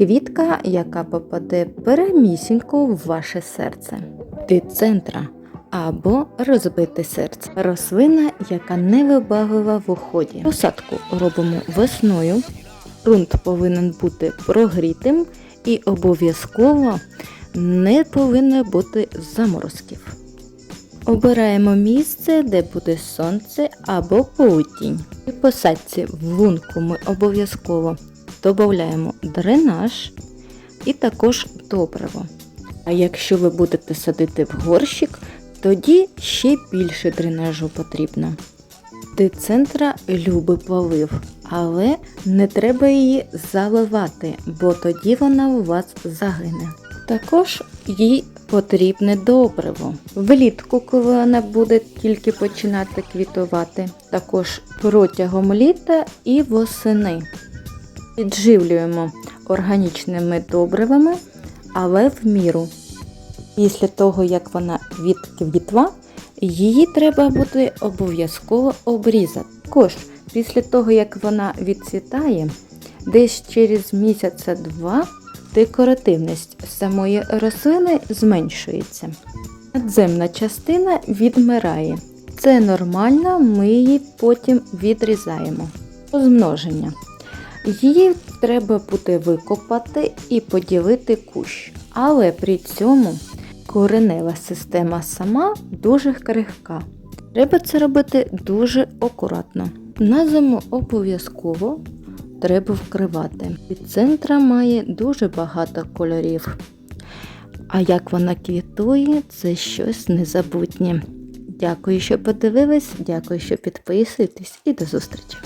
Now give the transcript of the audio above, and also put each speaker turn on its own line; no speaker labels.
Квітка, яка попаде прямісінько в ваше серце. Ти центра або розбите серце. Рослина, яка невибаглива в уході. Посадку робимо весною. Ґрунт повинен бути прогрітим і обов'язково не повинно бути заморозків. Обираємо місце, де буде сонце або полутінь. При посадці в лунку ми обов'язково додаємо дренаж і також добриво. А якщо ви будете садити в горщик, тоді ще більше дренажу потрібно. Децентра любить полив, але не треба її заливати, бо тоді вона у вас загине. Також їй потрібне добриво. Влітку, коли вона буде тільки починати квітувати, також протягом літа і восени. Підживлюємо органічними добривами, але в міру. Після того, як вона відквітла, її треба буде обов'язково обрізати. Також після того, як вона відцвітає, десь через місяця два декоративність самої рослини зменшується. Надземна частина відмирає. Це нормально, ми її потім відрізаємо. Розмноження. Її треба буде викопати і поділити кущ. Але при цьому коренева система сама дуже крихка. Треба це робити дуже акуратно. На зиму обов'язково треба вкривати. Від центра має дуже багато кольорів. А як вона квітує, це щось незабутнє. Дякую, що подивились, дякую, що підписуєтесь і до зустрічі!